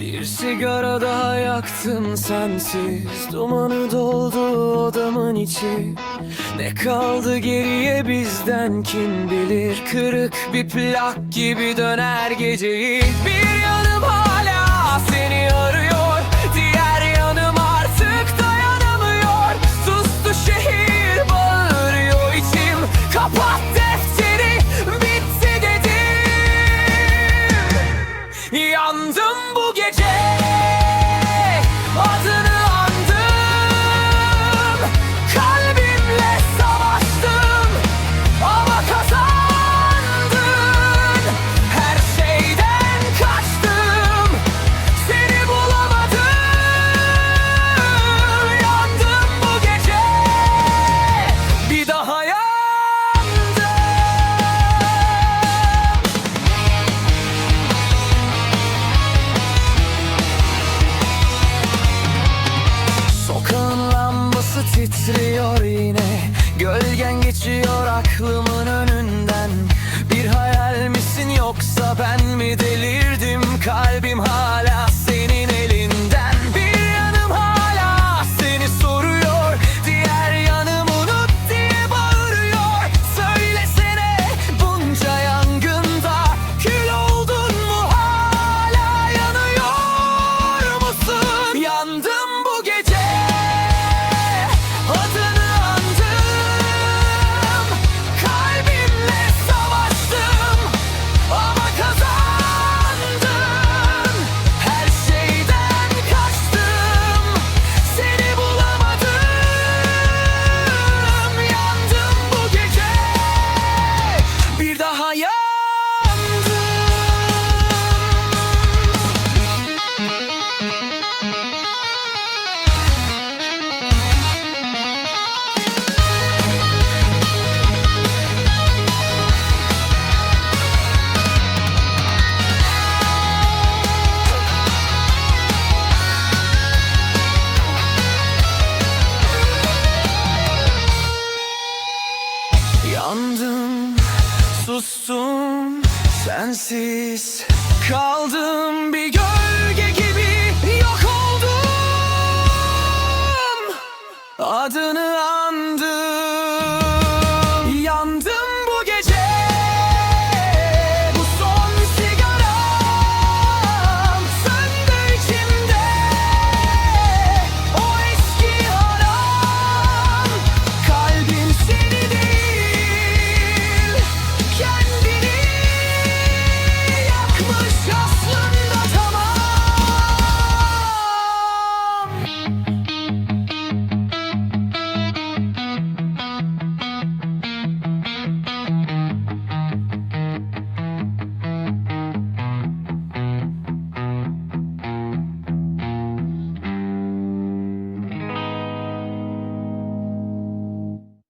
Bir sigara daha yaktım sensiz. Dumanı doldu odamın içi. Ne kaldı geriye bizden? Kim bilir? Kırık bir plak gibi döner geceyi. Bir yanım hala seni arıyor lambası titriyor yine? Gölgen geçiyor aklımın önünden. Bir hayal misin yoksa ben mi delirdim? Kalbim hala senin Yandım, sustum, sensiz kaldım. Bir gölge